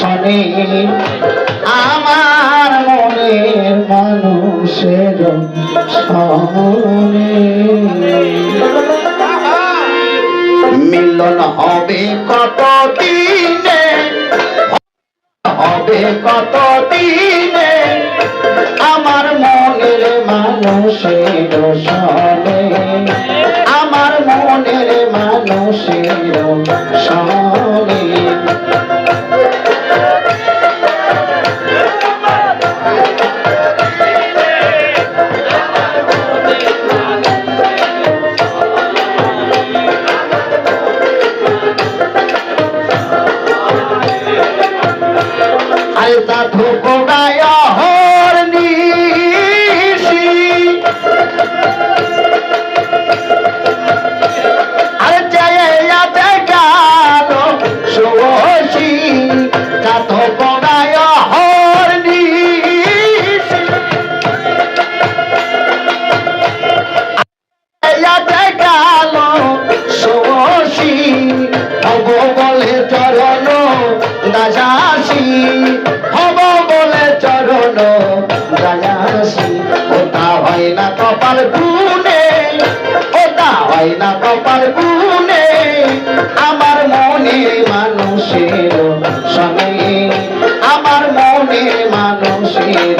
শনে আমার মনের মানুষের শনে মিলন হবে কত দিনে হবে কত দিনে আমার মনের মানুষের সনে আমার মনের মানুষের that হয় না কপাল গুনে আমার মনে মানুষের সঙ্গে। আমার মনে মানুষের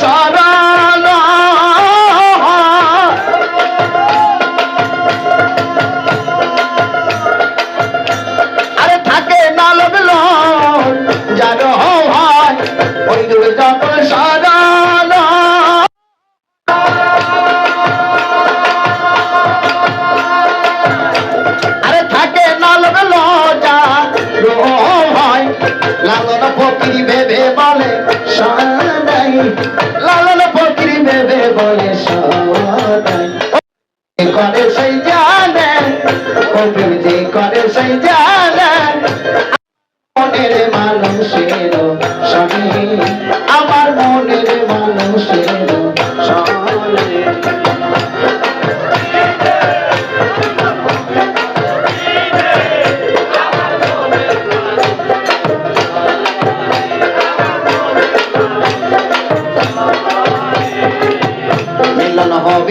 সরল আরে থাকে না লগল যার হয়, ওই যখন সরল আরে থাকে না লগল যা হয়, লালন ফকিরি ভেবে বলে সদাই লালন ফকিরি ভেবে বলে সদাই। করে সেই জানে ও প্রেম যে করে সেই জানে।